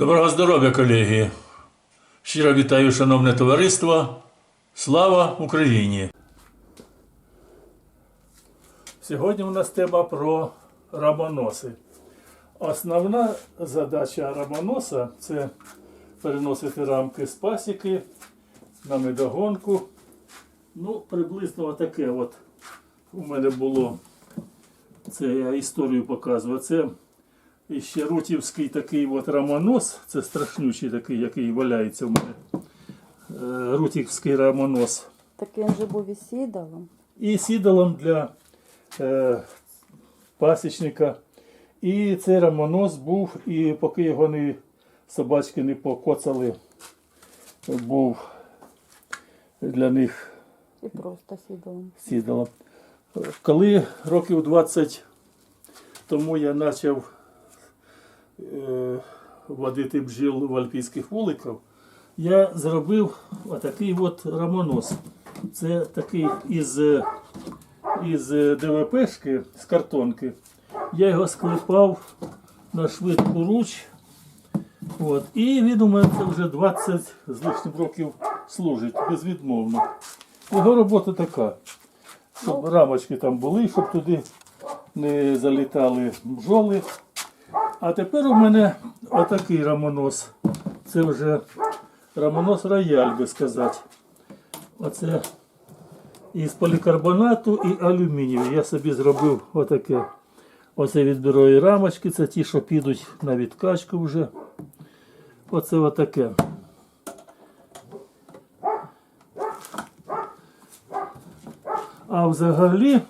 Доброго здоров'я, колеги! Щиро вітаю, шановне товариство. Слава Україні! Сьогодні у нас тема про рамоноси. Основна задача рамоноса це переносити рамки з пасіки на медогонку. Ну, приблизно таке от у мене було. Це я історію показую. Це і ще рутівський такий от рамонос, це страшнючий такий, який валяється в мене. Е, Рутівський рамонос. Так він же був і сідалом. І сідалом для е, пасічника. І цей рамонос був, і поки його не, собачки не покоцали, був для них І просто сідалом. сідалом. Коли років 20 тому я почав водити бджіл в альпійських вуликах, я зробив отакий от рамонос. Це такий із, е, із ДВПшки, з картонки. Я його склепав на швидку руч. От. І він у мене це вже 20 з лишнім років служить безвідмовно. Його робота така щоб рамочки там були, щоб туди не залітали бджоли. А тепер у мене отакий рамонос. Це вже рамонос рояль, би сказати. Оце із полікарбонату і алюмінію. Я собі зробив отаке. Оце відбірої рамочки, це ті, що підуть на відкачку вже. Оце отаке. А взагалі,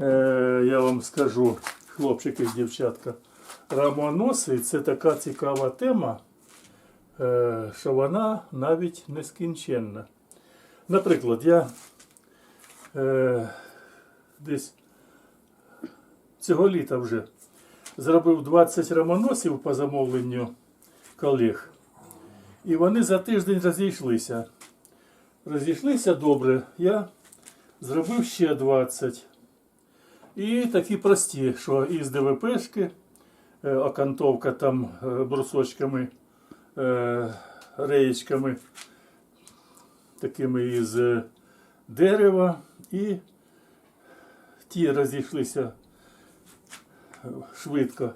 е, я вам скажу, хлопчики, дівчатка, рамоноси це така цікава тема, е, що вона навіть нескінченна. Наприклад, я е, десь цього літа вже зробив 20 рамоносів по замовленню колег. І вони за тиждень розійшлися. Розійшлися добре. Я Зробив ще 20. І такі прості, що із ДВПшки, окантовка там е, брусочками, е, реєчками, такими із е, дерева. І ті розійшлися е, швидко.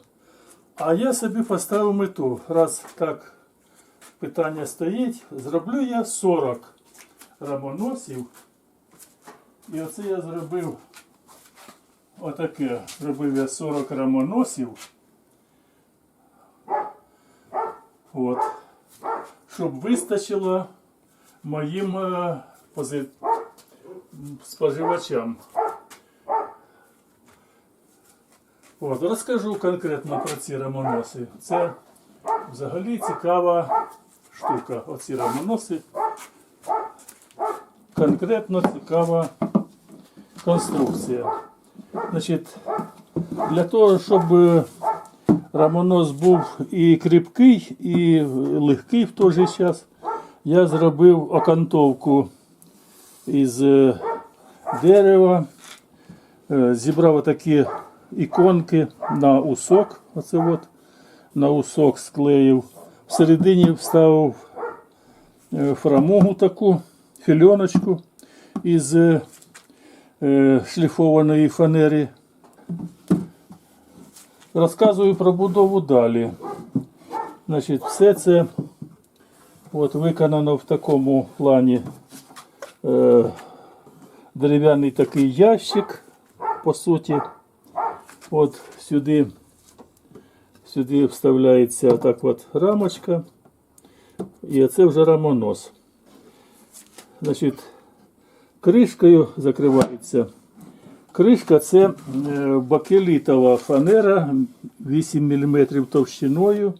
А я собі поставив мету. Раз так питання стоїть, зроблю я 40 рамоносів. І оце я зробив отаке. Зробив я 40 рамоносів. От. Щоб вистачило моїм е, пози... споживачам. От, розкажу конкретно про ці рамоноси. Це взагалі цікава штука. Оці рамоноси. Конкретно цікава конструкція. Значить, для того, щоб е, рамонос був і кріпкий, і легкий в той же час, я зробив окантовку із е, дерева, е, зібрав такі іконки на усок. Оце от, на усок склеїв. Всередині вставив е, фрамугу таку, фільоночку із шліфованої фанери. Розказую про будову далі. Значить, все це от виконано в такому плані е, дерев'яний такий ящик, по суті. От сюди, сюди вставляється так от рамочка. І це вже рамонос. Значить, кришкою закривається. Кришка це е, бакелітова фанера 8 мм товщиною.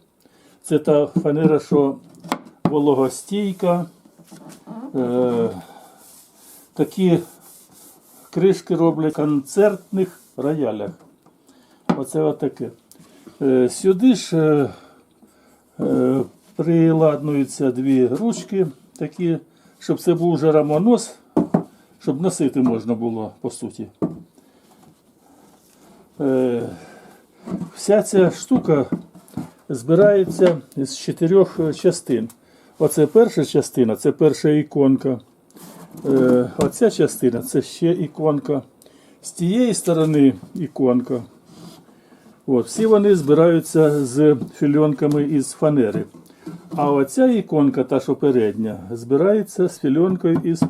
Це та фанера, що вологостійка. Е, Такі кришки роблять в концертних роялях. Оце отаке. Е, Сюди ж приладнуються дві ручки, такі, щоб це був вже рамонос, щоб носити можна було по суті. Е, Вся ця штука збирається з чотирьох частин. Оце перша частина, це перша іконка. Е, Оця частина це ще іконка. З тієї сторони іконка. От, всі вони збираються з фільонками із фанери. А оця іконка, та що передня, збирається з фільонкою із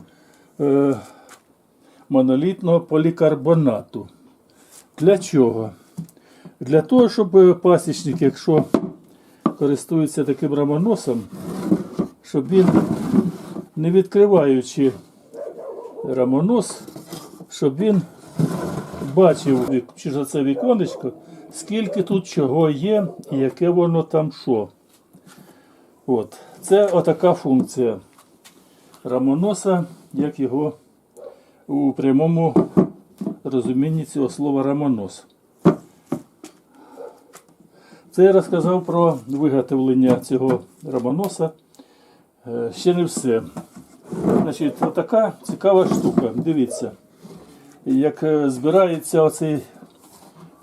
е, монолітного полікарбонату. Для чого? Для того, щоб е, пасічник, якщо користується таким рамоносом, щоб він, не відкриваючи рамонос, щоб він бачив через це віконечко, скільки тут чого є і яке воно там що. От. Це отака функція рамоноса, як його у прямому розумінні цього слова рамонос. Це я розказав про виготовлення цього рамоноса. Е, Ще не все. Значить, отака цікава штука. Дивіться, як е, збирається оцей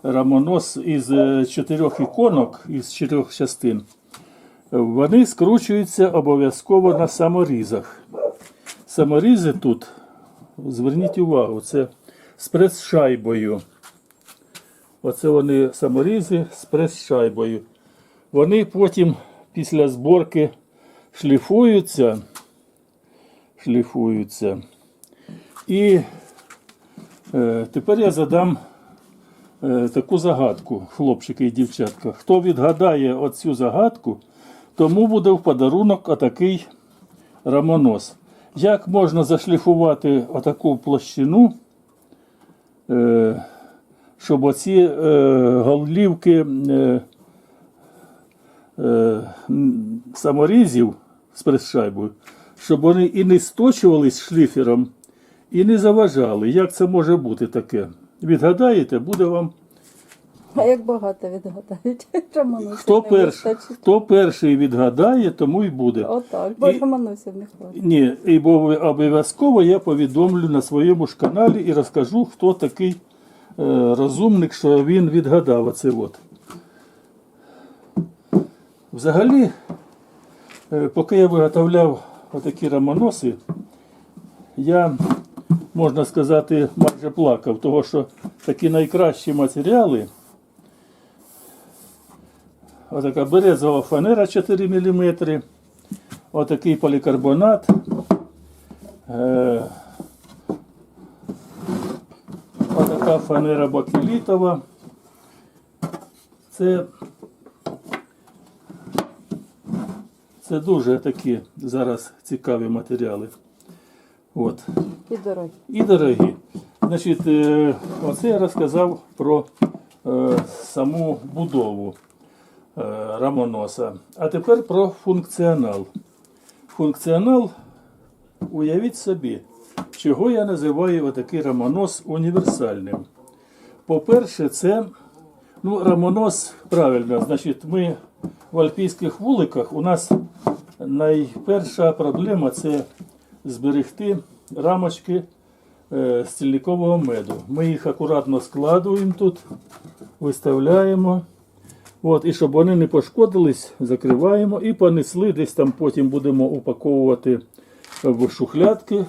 рамонос із е, чотирьох іконок, із чотирьох частин, вони скручуються обов'язково на саморізах. Саморізи тут, зверніть увагу, це з прес-шайбою. Оце вони саморізи з прес-шайбою. Вони потім після зборки шліфуються. Шліфуються. І е, тепер я задам е, таку загадку, хлопчики і дівчатка. Хто відгадає оцю загадку, тому буде в подарунок отакий рамонос. Як можна зашліфувати отаку площину, щоб оці е, голівки е, е, саморізів з прес-шайбою, щоб вони і не сточувались шліфером, і не заважали. Як це може бути таке? Відгадаєте, буде вам. А як багато відгадають? Романусів Хто, не перш, вистачить. хто перший відгадає, тому й буде. Отак, бо І- романусів не хватить. Ні, і бо обов'язково я повідомлю на своєму ж каналі і розкажу, хто такий розумник, що він відгадав оце от. Взагалі, е, поки я виготовляв отакі рамоноси, я, можна сказати, майже плакав, тому що такі найкращі матеріали. Отака березова фанера 4 мм, отакий полікарбонат. Отака фанера бакелітова. Це, це дуже такі зараз цікаві матеріали. От. І дорогі. І дорогі. Значить, е, оце я розказав про е, саму будову е, рамоноса. А тепер про функціонал. Функціонал, уявіть собі, чого я називаю отакий рамонос універсальним. По-перше, це ну, рамонос правильно. Значить, ми в альпійських вуликах у нас найперша проблема це зберегти рамочки е, стільникового меду. Ми їх акуратно складуємо тут, виставляємо. От, і щоб вони не пошкодились, закриваємо і понесли. Десь там потім будемо упаковувати в шухлядки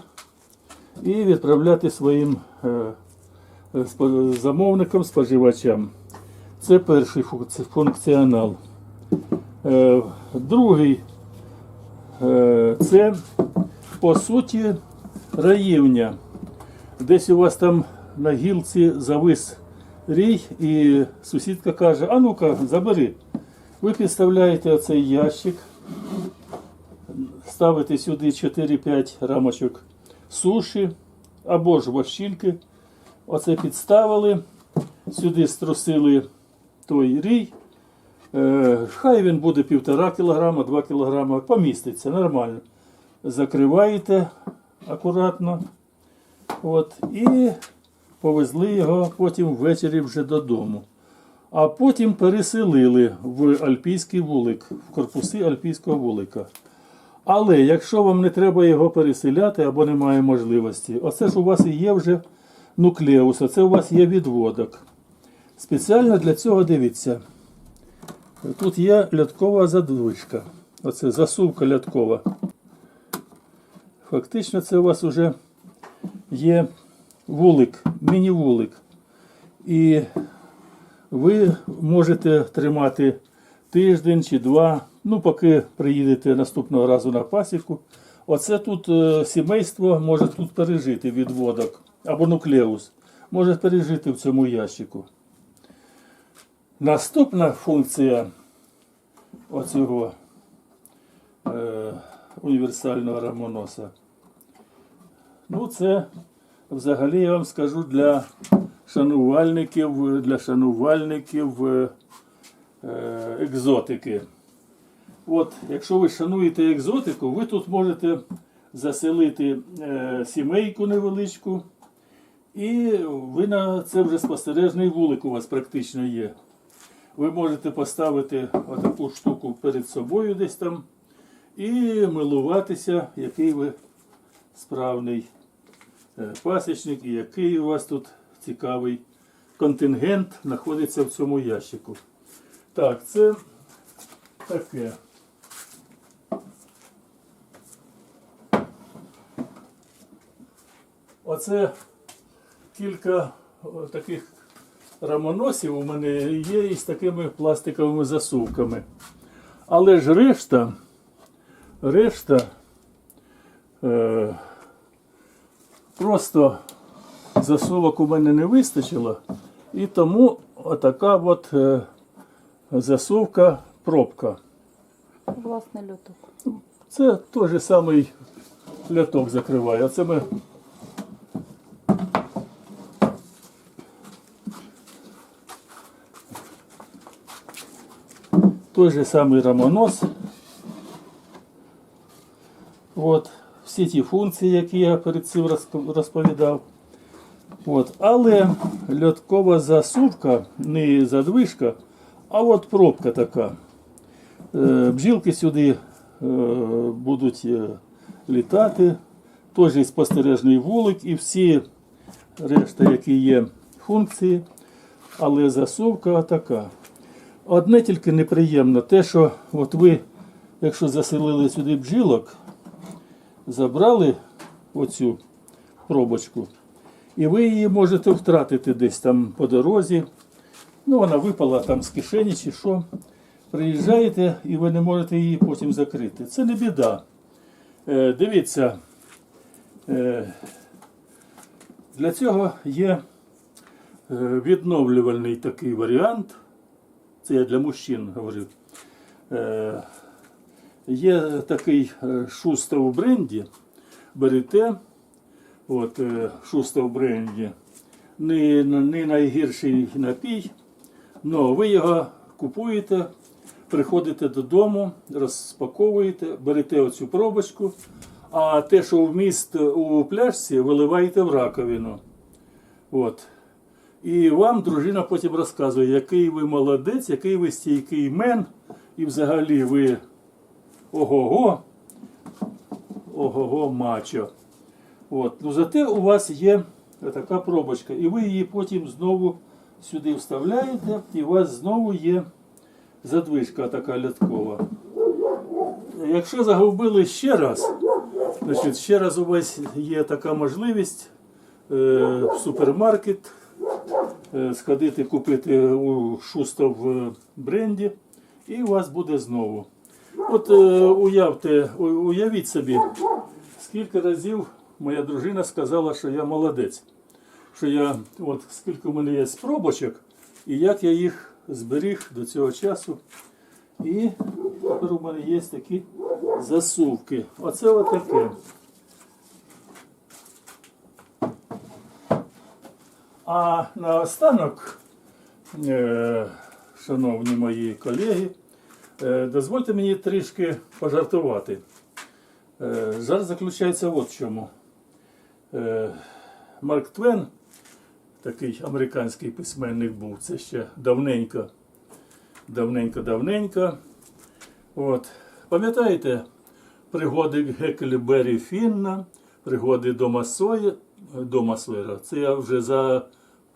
і відправляти своїм е, замовникам, споживачам. Це перший функціонал. Е, Другий е, це по суті раївня. Десь у вас там на гілці завис рій, і сусідка каже: А ну-ка, забери. Ви підставляєте оцей ящик, ставите сюди 4-5 рамочок суші або ж вощільки. Оце підставили, сюди струсили той рій. Е, хай він буде півтора кілограма, 2 кілограма, поміститься нормально. Закриваєте акуратно. От, і повезли його потім ввечері вже додому. А потім переселили в альпійський вулик, в корпуси альпійського вулика. Але якщо вам не треба його переселяти або немає можливості, оце ж у вас і є вже нуклеус, оце у вас є відводок. Спеціально для цього дивіться. Тут є льоткова задвижка. Оце засувка льоткова. Фактично це у вас вже є вулик, міні-вулик. І ви можете тримати тиждень чи два, ну поки приїдете наступного разу на пасіку. Оце тут е, сімейство може тут пережити відводок або нуклеус. Може пережити в цьому ящику. Наступна функція оцього е, універсального рамоноса. Ну, це взагалі я вам скажу для шанувальників, для шанувальників е, е, екзотики. От, якщо ви шануєте екзотику, ви тут можете заселити е, сімейку невеличку, і ви на це вже спостережний вулик у вас практично є. Ви можете поставити отаку штуку перед собою десь там і милуватися, який ви справний е, пасічник і який у вас тут цікавий контингент знаходиться в цьому ящику. Так, це таке. Оце кілька таких рамоносів у мене є із такими пластиковими засувками. Але ж решта, решта е, просто засувок у мене не вистачило. І тому отака от е, засувка пробка. Власне льоток. Це той же самий ляток закриває. Оце ми. Той же самий рамонос. От, всі ті функції, які я перед цим розповідав. От. Але льоткова засувка, не задвижка, а от пробка така. Е, Бджілки сюди е, будуть е, літати. Теж спостережний вулик і всі решта, які є функції, але засувка така. Одне тільки неприємно, те, що от ви, якщо заселили сюди бджілок, забрали оцю пробочку, і ви її можете втратити десь там по дорозі. Ну, вона випала там з кишені чи що. Приїжджаєте і ви не можете її потім закрити. Це не біда. Е, дивіться, е, для цього є е, відновлювальний такий варіант. Це я для мужчин говорю. Е, є такий е, шуста в бренді. Берете, от, е, шуста в бренді, не, не найгірший напій. Ну, ви його купуєте, приходите додому, розпаковуєте, берете оцю пробочку, а те, що вміст у пляшці, виливаєте в раковину. От. І вам дружина потім розказує, який ви молодець, який ви стійкий мен, і взагалі ви ого-го, ого-го мачо. От. Ну, зате у вас є така пробочка, і ви її потім знову сюди вставляєте, і у вас знову є задвижка така ляткова. Якщо загубили ще раз, значить ще раз у вас є така можливість е, в супермаркет сходити купити у шуста в бренді, і у вас буде знову. От е, уявте, уявіть собі, скільки разів моя дружина сказала, що я молодець. Що я, от скільки в мене є спробочок, і як я їх зберіг до цього часу. І тепер у мене є такі засувки. Оце отаке. А наостанок, е, шановні мої колеги, е, дозвольте мені трішки пожартувати. Е, Жарт заключається от в чому. Марк Твен, такий американський письменник був, це ще давненько, давненько-давненько. От. Пам'ятаєте пригоди Геккельбері Фінна, пригоди Дома Сої, Дома Сойера. Це я вже за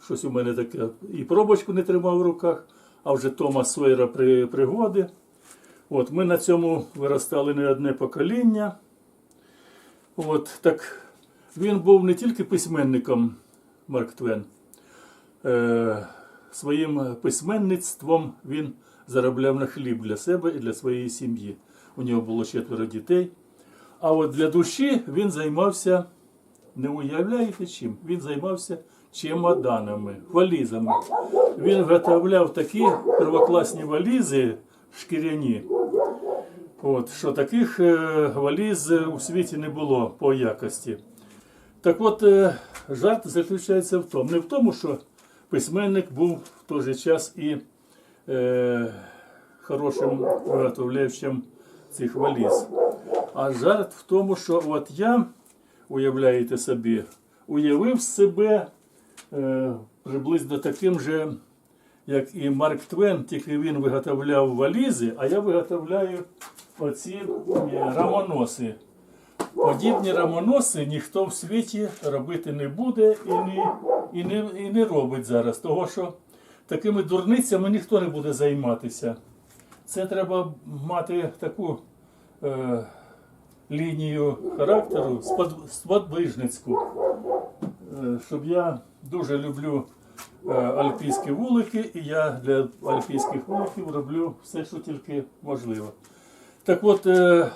щось у мене таке і пробочку не тримав в руках, а вже Тома Сойера при, пригоди. От, ми на цьому виростали не одне покоління. От, так він був не тільки письменником Марк Твен. Е, своїм письменництвом він заробляв на хліб для себе і для своєї сім'ї. У нього було четверо дітей. А от для душі він займався, не уявляєте чим? Він займався чемоданами, валізами. Він виготовляв такі первокласні валізи шкіряні. От, що таких е, валіз у світі не було по якості. Так от, е, жарт заключається в тому, не в тому, що письменник був в той же час і е, хорошим виготовляючим цих валіз. А жарт в тому, що от я, уявляєте собі, уявив себе е, приблизно таким же, як і Марк Твен, тільки він виготовляв валізи, а я виготовляю оці е, рамоноси. Подібні рамоноси ніхто в світі робити не буде і не, і не, і не робить зараз, того що такими дурницями ніхто не буде займатися. Це треба мати таку е, лінію характеру спод- сподвижницьку. Е, щоб я дуже люблю е, альпійські вулики, і я для альпійських вуликів роблю все, що тільки можливо. Так от, е,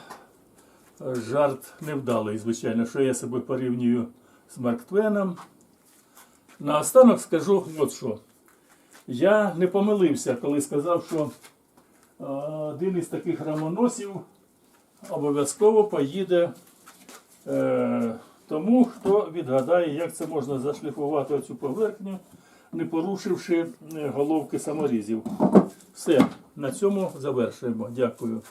жарт невдалий, звичайно, що я себе порівнюю з Марк Твеном. Наостанок скажу от що. Я не помилився, коли сказав, що е, один із таких рамоносів обов'язково поїде е, тому, хто відгадає, як це можна зашліфувати цю поверхню, не порушивши е, головки саморізів. Все, на цьому завершуємо. Дякую.